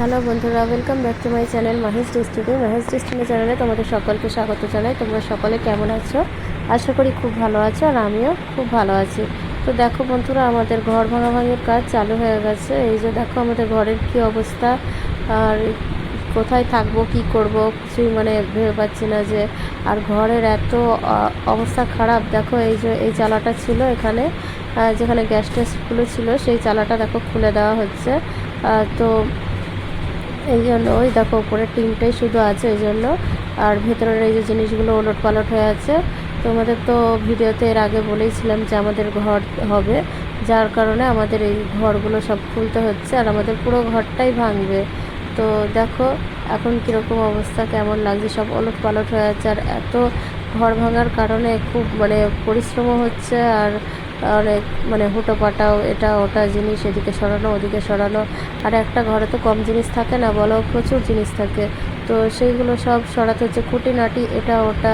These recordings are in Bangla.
হ্যালো বন্ধুরা welcome back to my channel Mahesh ডিস্ট্রিক্টে মাহেশ ডিস্ট্রিক্টের চ্যানেলে তোমাদের সকলকে স্বাগত জানাই। তোমরা সকলে কেমন আছো? আশা করি খুব ভালো আছো আর আমিও খুব ভালো আছি। তো দেখো বন্ধুরা, আমাদের ঘর ভাঙাভাঙির কাজ চালু হয়ে গেছে। এই যে দেখো আমাদের ঘরের কী অবস্থা। আর কোথায় থাকব, কি করব, কিছুই মানে ভেবে পাচ্ছি না যে আর ঘরের এত অবস্থা খারাপ। দেখো এই যে, এই চালাটা ছিল এখানে যেখানে গ্যাস ট্যাসগুলো ছিল, সেই চালাটা দেখো খুলে দেওয়া হচ্ছে। তো এই জন্য, ওই দেখো, উপরে টিনটাই শুধু আছে, এই জন্য। আর ভেতরের এই যে জিনিসগুলো ওলট পালট হয়ে আছে, তোমাদের তো ভিডিওতে এর আগে বলেইছিলাম যে আমাদের ঘর হবে, যার কারণে আমাদের এই ঘরগুলো সব খুলতে হচ্ছে, আর আমাদের পুরো ঘরটাই ভাঙবে। তো দেখো, এখন কীরকম অবস্থা, কেমন লাগছে, সব ওলট পালট হয়ে আছে, আর এত ঘর ভাঙার কারণে খুব মানে পরিশ্রমও হচ্ছে আর অনেক মানে হুটো পাটাও এটা ওটা জিনিস এদিকে সরানো, ওদিকে সরানো। আর একটা ঘরে তো কম জিনিস থাকে না বলো প্রচুর জিনিস থাকে। তো সেইগুলো সব সরাতে হচ্ছে, খুঁটিনাটি এটা ওটা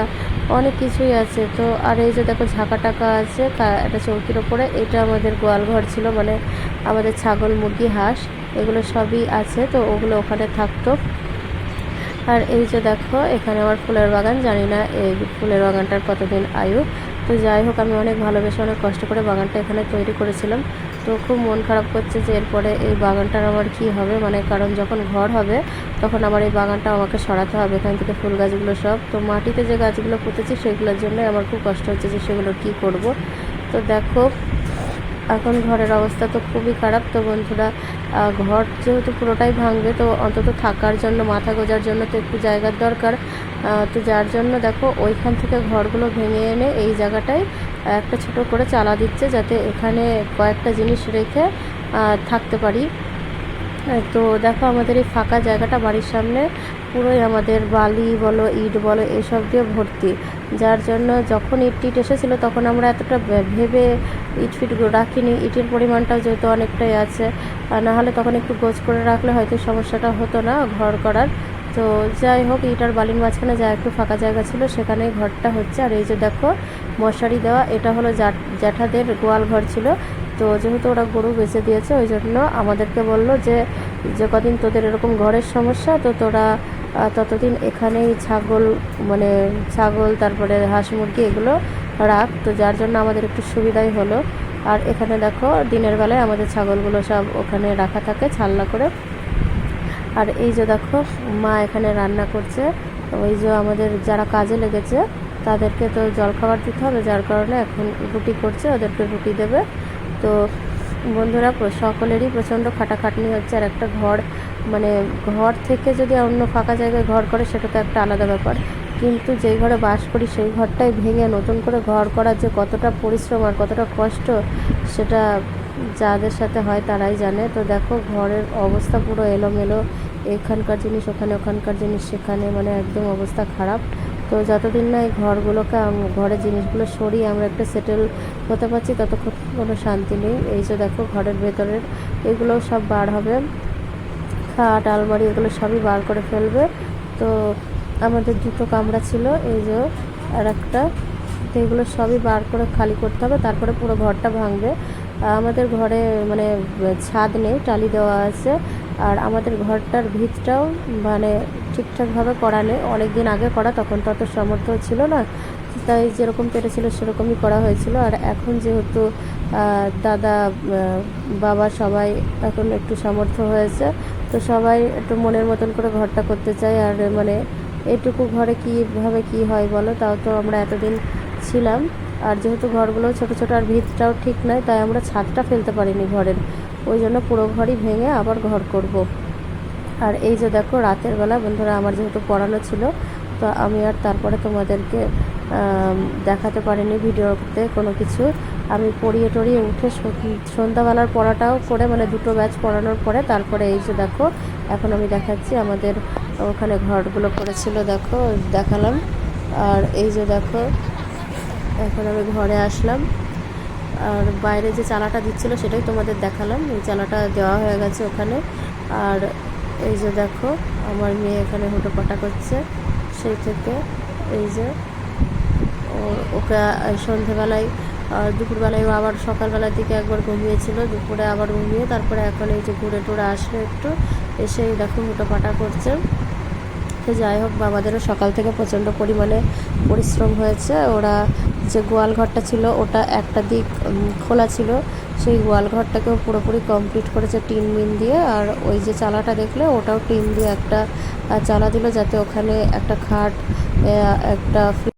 অনেক কিছুই আছে। তো আর এই যে দেখো ঝাঁকা টাকা আছে একটা চৌকির ওপরে, এটা আমাদের গোয়াল ঘর ছিল মানে আমাদের ছাগল, মুরগি, হাঁস, এগুলো সবই আছে। তো ওগুলো ওখানে থাকতো। আর এই যে দেখো, এখানে আমার ফুলের বাগান। জানি না এই ফুলের বাগানটার কতদিন আয়ু। তো যাই হোক, আমি অনেক ভালোবেসে অনেক কষ্ট করে বাগানটা এখানে তৈরি করেছিলাম। তো খুব মন খারাপ করছে যে এরপরে এই বাগানটার আমার কি হবে? মানে কারণ যখন ঘর হবে, তখন আমার এই বাগানটা আমাকে সরাতে হবে। এখান থেকে ফুল গাছগুলো সব। তো মাটিতে যে গাছগুলো পুঁতেছি, সেগুলোর জন্য আমার খুব কষ্ট হচ্ছে যে সেগুলো কি করব। তো দেখো এখন ঘরের অবস্থা তো খুবই খারাপ তো বন্ধুরা ঘর যেহেতু পুরোটাই ভাঙবে, তো অন্তত থাকার জন্য, মাথা গোজার জন্য তো একটু জায়গার দরকার। তো যার জন্য দেখো, ওইখান থেকে ঘরগুলো ভেঙে এনে এই জায়গাটায় একটা ছোট করে চালা দিচ্ছে, যাতে এখানে কয়েকটা জিনিস রেখে থাকতে পারি। তো দেখো আমাদের এই ফাঁকা জায়গাটা, বাড়ির সামনে পুরোই আমাদের বালি বলো, ইট বলো, এসব দিয়ে ভর্তি। যার জন্য যখন ইট টিট এসেছিল তখন আমরা এতটা ভেবে ইট ফিটগুলো রাখিনি। ইটের পরিমাণটাও যেহেতু অনেকটাই আছে, আর না হলে তখন একটু গোছ করে রাখলে হয়তো সমস্যাটা হতো না ঘর করার। তো যাই হোক, ইট আর বালির মাঝখানে যা একটু ফাঁকা জায়গা ছিল সেখানেই ঘরটা হচ্ছে। আর এই যে দেখো, মশারি দেওয়া, এটা হলো জ্যাঠ- জ্যাঠাদের গোয়াল ঘর ছিল। তো যেহেতু ওরা গরু বেঁচে দিয়েছে, ওই জন্য আমাদেরকে বলল যে যে কদিন তোদের এরকম ঘরের সমস্যা, তো তোরা ততদিন এখানেই ছাগল মানে ছাগল, তারপরে হাঁস মুরগি এগুলো রাখ। তো যার জন্য আমাদের একটু সুবিধাই হলো। আর এখানে দেখো, দিনের বেলায় আমাদের ছাগলগুলো সব ওখানে রাখা থাকে ছাল্লা করে। আর এই যে দেখো, মা এখানে রান্না করছে। ওই যে আমাদের যারা কাজে লেগেছে, তাদেরকে তো জলখাবার দিতে হবে, যার কারণে এখন রুটি করছে, ওদেরকে রুটি দেবে। তো বন্ধুরা, সকলেরই প্রচণ্ড খাটাখাটনি হচ্ছে, আর একটা ঘর মানে ঘর থেকে যদি অন্য ফাঁকা জায়গায় ঘর করে, সেটা তো একটা আলাদা ব্যাপার। কিন্তু যেই ঘরে বাস করি, সেই ঘরটাই ভেঙে নতুন করে ঘর করার যে কতটা পরিশ্রম আর কতটা কষ্ট, সেটা যাদের সাথে হয় তারাই জানে। তো দেখো, ঘরের অবস্থা পুরো এলোমেলো। এখানকার জিনিস ওখানে, ওখানকার জিনিস সেখানে মানে একদম অবস্থা খারাপ। তো যতদিন না এই ঘরগুলোকে ঘরের জিনিসগুলো সরিয়ে আমরা একটা সেটেল হতে পারছি, ততক্ষণ কোনো শান্তি নেই। এই যে দেখো, ঘরের ভেতরের এগুলো সব বার হবে। খাট আলমারি এগুলো সবই বার করে ফেলবে। তো আমাদের দুটো কামরা ছিল, এই যে আর একটা। তো এগুলো সবই বার করে খালি করতে হবে, তারপরে পুরো ঘরটা ভাঙবে। আমাদের ঘরে মানে ছাদ নেই, টালি দেওয়া আছে। আর আমাদের ঘরটার ভিতটাও মানে ঠিকঠাকভাবে করা নেই। অনেক দিন আগে করা, তখন তত সামর্থ্য ছিল না। তাই যেরকম পেরেছিল সেরকমই করা হয়েছিল। আর এখন যেহেতু দাদা বাবা সবাই এখন একটু সামর্থ্য হয়েছে তো সবাই একটু মনের মতন করে ঘরটা করতে চাই আর মানে এটুকু ঘরে কীভাবে কি হয় বলো? তাও তো আমরা এতদিন ছিলাম। আর যেহেতু ঘরগুলো ছোট ছোট আর ভিতটাও ঠিক নয়, তাই আমরা ছাদটা ফেলতে পারিনি ঘরের। ওই জন্য পুরো ঘরই ভেঙে আবার ঘর করব। আর এই যে দেখো, রাতের বেলা বন্ধুরা, আমার যেহেতু পড়ানো ছিল তো আমি আর তারপরে তোমাদেরকে দেখাতে পারিনি ভিডিওতে কোনো কিছু। আমি পড়িয়ে টড়িয়ে উঠে সন- সন্ধ্যাবেলার পড়াটাও করে মানে দুটো ব্যাচ পড়ানোর পরে তারপরে এই যে দেখো, এখন আমি দেখাচ্ছি আমাদের ওখানে ঘরগুলো করেছিল, দেখো, দেখালাম। আর এই যে দেখো, এখন আমি ঘরে আসলাম। আর বাইরে যে চালাটা দিচ্ছিল সেটাই তোমাদের দেখালাম, এই চালাটা দেওয়া হয়ে গেছে ওখানে। আর এই যে দেখো, আমার মেয়ে এখানে হুটোপাটা করছে। সেই থেকে এই যে ওকে সন্ধেবেলায় দুপুরবেলায় আবার সকালবেলার দিকে একবার ঘুমিয়েছিল, দুপুরে আবার ঘুমিয়ে তারপরে এখন এই যে ঘুরে টুরে আসলো একটু এসেই দেখো হুটোপাটা করছে। তো যাই হোক, বাবাদেরও সকাল থেকে প্রচণ্ড পরিমাণে পরিশ্রম হয়েছে। ওরা যে গোয়াল ঘরটা ছিল, ওটা একটা দিক খোলা ছিল। সেই গোয়াল ঘরটাকেও পুরোপুরি কমপ্লিট করেছে টিন মিন দিয়ে। আর ওই যে চালাটা দেখলে, ওটাও টিন দিয়ে একটা চালা দিল যাতে ওখানে একটা খাট একটা